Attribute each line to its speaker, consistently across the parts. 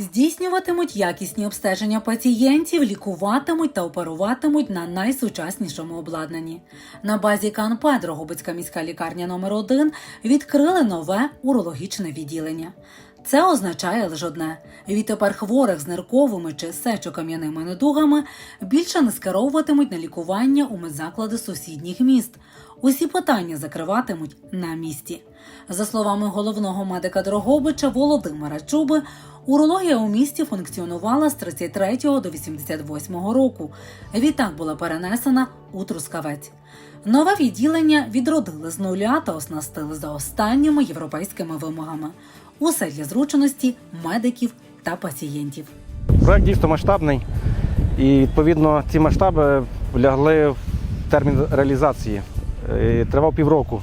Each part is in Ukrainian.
Speaker 1: Здійснюватимуть якісні обстеження пацієнтів, лікуватимуть та оперуватимуть на найсучаснішому обладнанні. На базі КНП Дрогобицька міська лікарня номер 1 відкрили нове урологічне відділення. Це означає лише одне: відтепер хворих з нирковими чи сечокам'яними недугами більше не скеровуватимуть на лікування у медзаклади сусідніх міст. Усі питання закриватимуть на місці. За словами головного медика Дрогобича Володимира Чуби, урологія у місті функціонувала з 33 до 88 року. Відтак була перенесена у Трускавець. Нове відділення відродили з нуля та оснастили за останніми європейськими вимогами. Усе для зручності медиків та пацієнтів.
Speaker 2: Проект дійсно масштабний, і відповідно ці масштаби лягли в термін реалізації. Тривав півроку,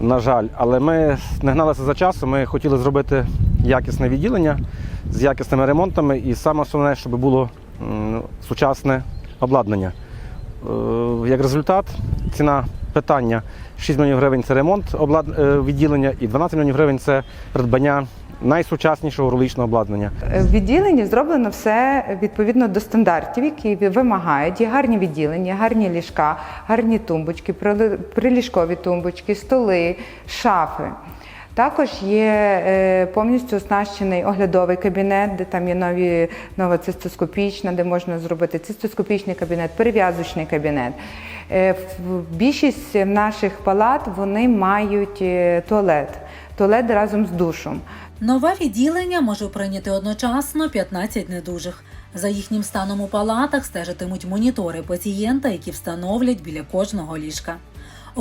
Speaker 2: на жаль, але ми не гналися за часом. Ми хотіли зробити якісне відділення з якісними ремонтами, і саме основне, щоб було сучасне обладнання. Е, Як результат, ціна питання 6 мільйонів гривень це ремонт е, відділення, і 12 мільйонів гривень це придбання найсучаснішого рулічного обладнання.
Speaker 3: В відділенні зроблено все відповідно до стандартів, які вимагають. Є гарні відділення, гарні ліжка, гарні тумбочки, приліжкові тумбочки, столи, шафи. Також є е, повністю оснащений оглядовий кабінет, де там є нові нова цистоскопічна, де можна зробити цистоскопічний кабінет, перев'язочний кабінет. Е, Більшість наших палат вони мають е, туалет, туалет разом з душем.
Speaker 1: Нове відділення може прийняти одночасно 15 недужих. За їхнім станом у палатах стежитимуть монітори пацієнта, які встановлять біля кожного ліжка.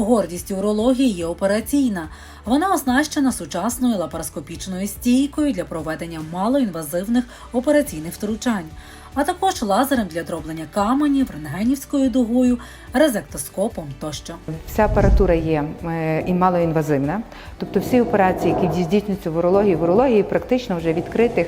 Speaker 1: Гордістю урології є операційна. Вона оснащена сучасною лапароскопічною стійкою для проведення малоінвазивних операційних втручань, а також лазером для дроблення каменів, рентгенівською дугою, резектоскопом тощо.
Speaker 3: Вся апаратура є е, і малоінвазивна. Тобто всі операції, які здійснюються в урології, в урології практично вже відкритих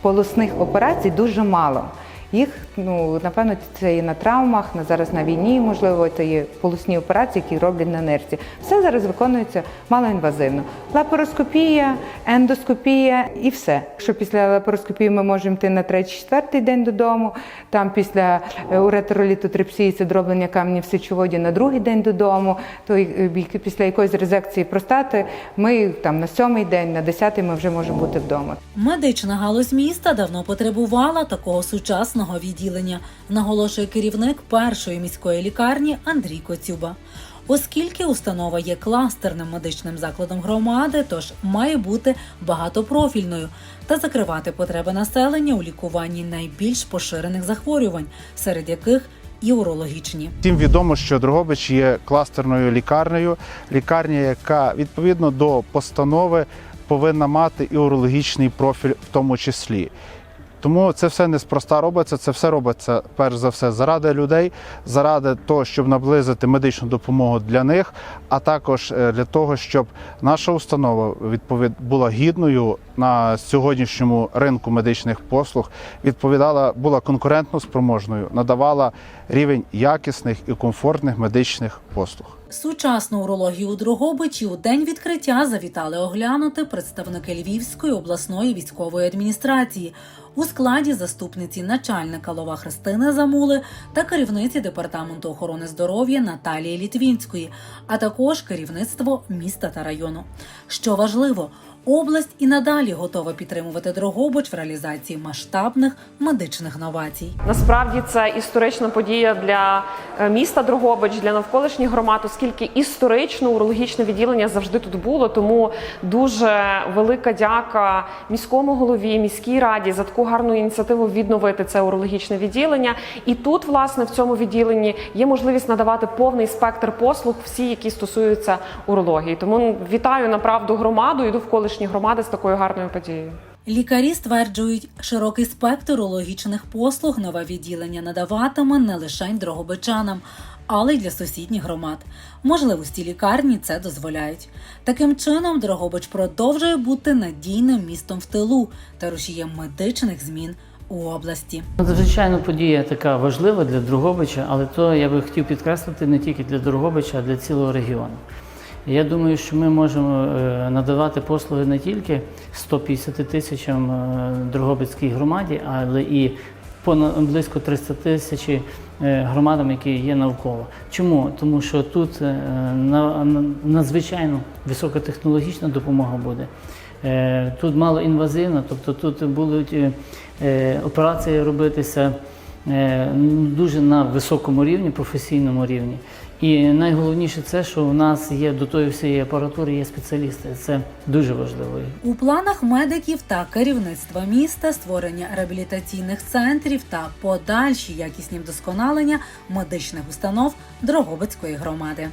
Speaker 3: полосних операцій дуже мало. Їх, ну напевно, це і на травмах, на зараз на війні, можливо, це є полосні операції, які роблять на нирці. Все зараз виконується малоінвазивно. Лапароскопія, ендоскопія і все. Якщо після лапароскопії ми можемо йти на третій-четвертий день додому, там після е, уретролітотрипсії, це дроблення каменів в сечоводі на другий день додому, то е, після якоїсь резекції простати ми там на сьомий день, на десятий ми вже можемо бути вдома.
Speaker 1: Медична галузь міста давно потребувала такого сучасного відділення, наголошує керівник першої міської лікарні Андрій Коцюба. Оскільки установа є кластерним медичним закладом громади, тож має бути багатопрофільною та закривати потреби населення у лікуванні найбільш поширених захворювань, серед яких і урологічні.
Speaker 4: Всім відомо, що Дрогобич є кластерною лікарнею, лікарня, яка відповідно до постанови повинна мати і урологічний профіль в тому числі. Тому це все неспроста робиться. Це все робиться перш за все заради людей, заради того, щоб наблизити медичну допомогу для них, а також е, для того, щоб наша установа відповід була гідною на сьогоднішньому ринку медичних послуг, відповідала, була конкурентно спроможною, надавала рівень якісних і комфортних медичних послуг.
Speaker 1: Сучасну урологію у Дрогобичі у день відкриття завітали оглянути представники Львівської обласної військової адміністрації у складі заступниці начальника Лова Христини Замули та керівниці департаменту охорони здоров'я Наталії Літвінської, а також керівництво міста та району. Що важливо, область і надалі готова підтримувати Дрогобич в реалізації масштабних медичних новацій.
Speaker 5: Насправді це історична подія для е, міста Дрогобич, для навколишніх громад, оскільки історично урологічне відділення завжди тут було. Тому дуже велика дяка міському голові, міській раді за таку гарну ініціативу відновити це урологічне відділення. І тут, власне, в цьому відділенні є можливість надавати повний спектр послуг, всі, які стосуються урології. Тому вітаю направду громаду і довколишні громади з такою гарною подією.
Speaker 1: Лікарі стверджують, широкий спектр урологічних послуг нове відділення надаватиме не лише дрогобичанам, але й для сусідніх громад. Можливості лікарні це дозволяють. Таким чином, Дрогобич продовжує бути надійним містом в тилу та рушієм медичних змін у області.
Speaker 6: Звичайно, подія така важлива для Дрогобича, але то я би хотів підкреслити не тільки для Дрогобича, а для цілого регіону. Я думаю, що ми можемо е, надавати послуги не тільки 150 тисячам е, Дрогобицькій громаді, але і близько 300 тисяч е, громадам, які є навколо. Чому? Тому що тут на- на- надзвичайно високотехнологічна допомога буде. Тут малоінвазивна, тобто тут будуть операції робитися дуже на високому рівні, професійному рівні. І найголовніше це, що у нас є до тої всієї апаратури є спеціалісти. Це дуже важливо.
Speaker 1: У планах медиків та керівництва міста створення реабілітаційних центрів та подальші якісні вдосконалення медичних установ Дрогобицької громади.